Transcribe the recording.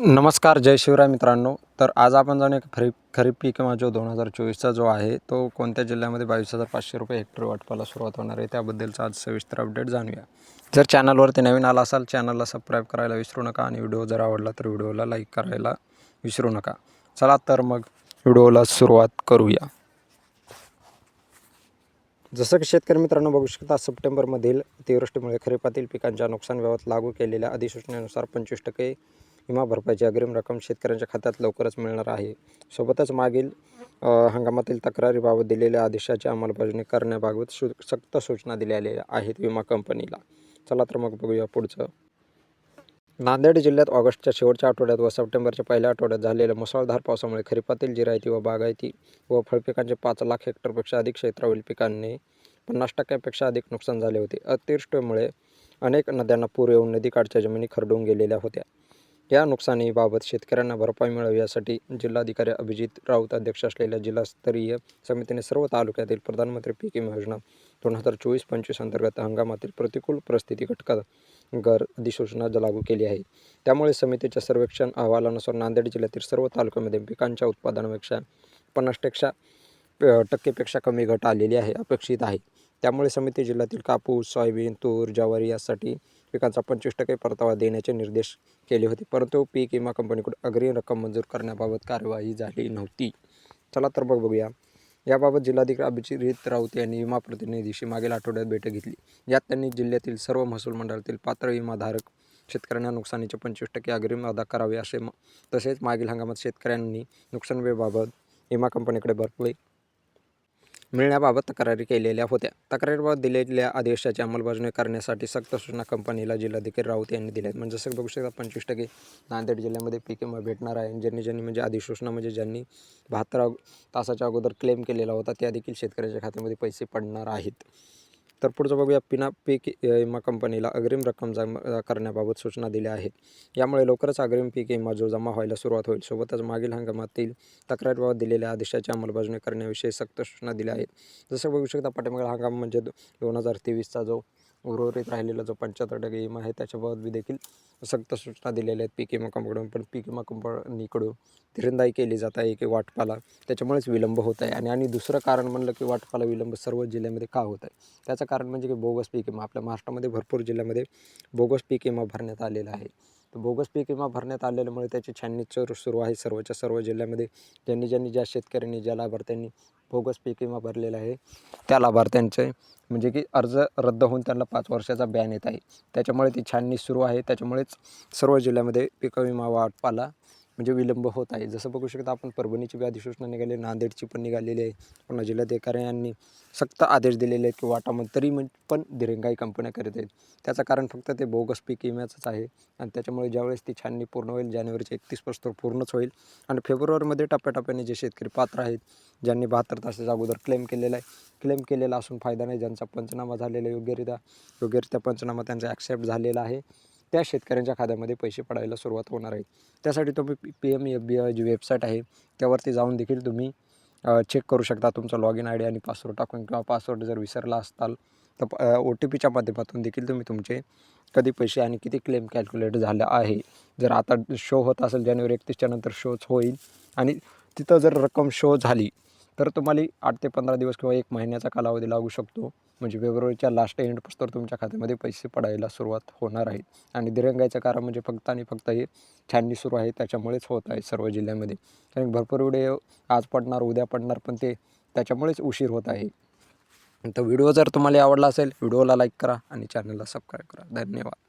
नमस्कार जय शिवराय मित्रांनो. तर आज आपण जाणून एक खरीप खरीप पीक विमा म्हणजे जो दोन हजार चोवीसचा जो आहे तो कोणत्या जिल्ह्यामध्ये बावीस हजार पाचशे रुपये हेक्टर वाटपाला सुरुवात होणार आहे त्याबद्दलचा आज सविस्तर अपडेट जाणूया. जर चॅनलवरती नवीन आला असाल चॅनलला सबस्क्राईब करायला विसरू नका आणि व्हिडिओ जर आवडला तर व्हिडिओला लाईक करायला विसरू नका. चला तर मग व्हिडिओला सुरुवात करूया. जसं की शेतकरी मित्रांनो बघू शकता सप्टेंबरमधील अतिवृष्टीमुळे खरीपातील पिकांच्या नुकसान व्यवहारात लागू केलेल्या अधिसूचनेनुसार पंचवीस टक्के विमा भरपाईची अग्रिम रक्कम शेतकऱ्यांच्या खात्यात लवकरच मिळणार आहे. सोबतच मागील हंगामातील तक्रारीबाबत दिलेल्या आदेशाची अंमलबजावणी करण्याबाबत सु सक्त सूचना दिलेल्या आहेत विमा कंपनीला. चला तर मग बघूया पुढचं. नांदेड जिल्ह्यात ऑगस्टच्या शेवटच्या आठवड्यात व सप्टेंबरच्या पहिल्या आठवड्यात झालेल्या मुसळधार पावसामुळे खरीपातील जिरायती व बागायती व फळपिकांचे पाच लाख हेक्टरपेक्षा अधिक क्षेत्रावरील पिकांनी पन्नास टक्क्यापेक्षा अधिक नुकसान झाले होते. अतिवृष्टीमुळे अनेक नद्यांना पूर येऊन नदीकाठच्या जमिनी खरडून गेलेल्या होत्या. या नुकसानीबाबत शेतकऱ्यांना भरपाई मिळावी यासाठी जिल्हाधिकारी अभिजित राऊत अध्यक्ष असलेल्या जिल्हास्तरीय समितीने सर्व तालुक्यातील प्रधानमंत्री पीक विमा योजना दोन हजार चोवीस पंचवीस अंतर्गत हंगामातील प्रतिकूल परिस्थिती घटकावर अधिसूचना लागू केली आहे. त्यामुळे समितीच्या सर्वेक्षण अहवालानुसार नांदेड जिल्ह्यातील सर्व तालुक्यामध्ये पिकांच्या उत्पादनापेक्षा पन्नास टक्का टक्केपेक्षा कमी घट आलेली आहे अपेक्षित आहे. त्यामुळे समिती जिल्ह्यातील कापूस सोयाबीन तूर ज्वारी यासाठी पिकांचा पंचवीस टक्के परतावा देण्याचे निर्देश केले होते. परंतु पीक विमा कंपनीकडून अग्रिम रक्कम मंजूर करण्याबाबत कार्यवाही झाली नव्हती. चला तर बघ बघूया. याबाबत जिल्हाधिकारी अभिजित राऊत यांनी विमा प्रतिनिधीशी मागील आठवड्यात बैठक घेतली. यात त्यांनी जिल्ह्यातील सर्व महसूल मंडळातील पात्र विमाधारक शेतकऱ्यांना नुकसानीचे पंचवीस टक्के अग्रिम अदा करावे असे तसेच मागील हंगामात शेतकऱ्यांनी नुकसानवेबाबत विमा कंपनीकडे भरपूर मिळण्याबाबत तक्रारी केलेल्या होत्या. तक्रारीबाबत दिलेल्या आदेशाची अंमलबजावणी करण्यासाठी सक्त सूचना कंपनीला जिल्हाधिकारी राऊत यांनी दिल्या आहेत म्हणजे जसं बघू शकता पंचवीस टक्के नांदेड जिल्ह्यामध्ये पीक विमा भेटणार आहे. ज्यांनी ज्यांनी म्हणजे अधिसूचना म्हणजे ज्यांनी बहात्तर तासाच्या अगोदर क्लेम केलेला होता त्या देखील शेतकऱ्याच्या खात्यामध्ये पैसे पडणार आहेत. तर पुढचं बघूया. पिना पीक विमा कंपनीला अग्रिम रक्कम जमा करण्याबाबत सूचना दिल्या आहेत. यामुळे लवकरच अग्रिम पीक विमा जो जमा व्हायला सुरुवात होईल सोबतच मागील हंगामातील तक्रारीबाबत दिलेल्या आदेशाची अंमलबजावणी करण्याविषयी सक्त सूचना दिल्या आहेत. जसं बघू शकता पाठीमागील हंगाम म्हणजे दोन हजार तेवीसचा जो उर्वरित राहिलेला जो पंच्याहत्तर टक्के विमा आहे त्याच्याबाबत देखील सक्त सूचना दिलेल्या आहेत. पीक विमा कंपनीकडून पण पीक विमा कंपनीकडून तिरंदाई केली जात आहे की वाटपाला त्याच्यामुळेच विलंब होत आहे. आणि आणि दुसरं कारण म्हणलं की वाटपाला विलंब सर्व जिल्ह्यामध्ये का होत आहे? त्याचं कारण म्हणजे की बोगस पीक विमा. आपल्या महाराष्ट्रामध्ये भरपूर जिल्ह्यामध्ये बोगस पीक विमा भरण्यात आलेला आहे. तर बोगस पीक विमा भरण्यात आलेल्यामुळे त्याची छाननी सुरू सुरू आहे. सर्वच्या सर्व जिल्ह्यामध्ये ज्यांनी ज्यांनी ज्या शेतकऱ्यांनी ज्या लाभार्थ्यांनी बोगस पीक विमा भरलेला आहे त्या लाभार्थ्यांचे म्हणजे की अर्ज रद्द होऊन त्यांना पाच वर्षाचा बॅन येत आहे. त्याच्यामुळे ती छाननी सुरू आहे. त्याच्यामुळेच सर्व जिल्ह्यामध्ये पीक विमा वाटपाला म्हणजे विलंब होत आहे. जसं बघू शकता आपण परभणीची बी अधिसूचना निघाली नांदेडची पण निघालेली आहे. पुन्हा जिल्हाधिकाऱ्यांनी सक्त आदेश दिलेले आहेत की वाटामध्ये तरी म्हण पण दिरंगाई कंपन्या करत आहेत. त्याचं कारण फक्त ते बोगस पीक विम्याचंच आहे. आणि त्याच्यामुळे ज्यावेळेस ती छाननी पूर्ण होईल जानेवारीचे एकतीसपासून पूर्णच होईल. आणि फेब्रुवारीमध्ये टप्प्याटप्प्याने जे शेतकरी पात्र आहेत ज्यांनी बहात्तर तासाच्या अगोदर क्लेम केलेला आहे क्लेम केलेला असून फायदा नाही. ज्यांचा पंचनामा झालेला आहे योग्यरित्या योग्यरित्या पंचनामा त्यांचा ॲक्सेप्ट झालेला आहे. त्या शेतकऱ्यांच्या खात्यामध्ये पैसे पडायला सुरुवात होणार आहे. त्यासाठी तुम्ही P P M F B I G website आहे त्यावरती जाऊन देखील तुम्ही चेक करू शकता तुमचा लॉग इन आय डी आणि पासवर्ड टाकून किंवा पासवर्ड जर विसरला असाल तर ओ टी पीच्या माध्यमातून देखील तुम्ही तुमचे कधी पैसे आणि किती क्लेम कॅल्क्युलेट झालं आहे. जर आता शो होत असेल जानेवारी एकतीसच्या नंतर शोच होईल आणि तिथं जर रक्कम शो झाली तर तुम्हाला आठ ते पंधरा दिवस किंवा एक महिन्याचा कालावधी लागू शकतो. म्हणजे फेब्रुवारीच्या लास्ट एंडपासून तुमच्या खात्यामध्ये पैसे पडायला सुरुवात होणार आहे. आणि दिरंगाईचं कारण म्हणजे फक्त आणि फक्त हे छाननी सुरू आहे त्याच्यामुळेच होत आहे सर्व जिल्ह्यामध्ये. कारण भरपूर व्हिडिओ आज पडणार उद्या पडणार पण ते त्याच्यामुळेच उशीर होत आहे. तर व्हिडिओ जर तुम्हाला आवडला असेल व्हिडिओला लाईक करा आणि चॅनलला सबस्क्राईब करा. धन्यवाद.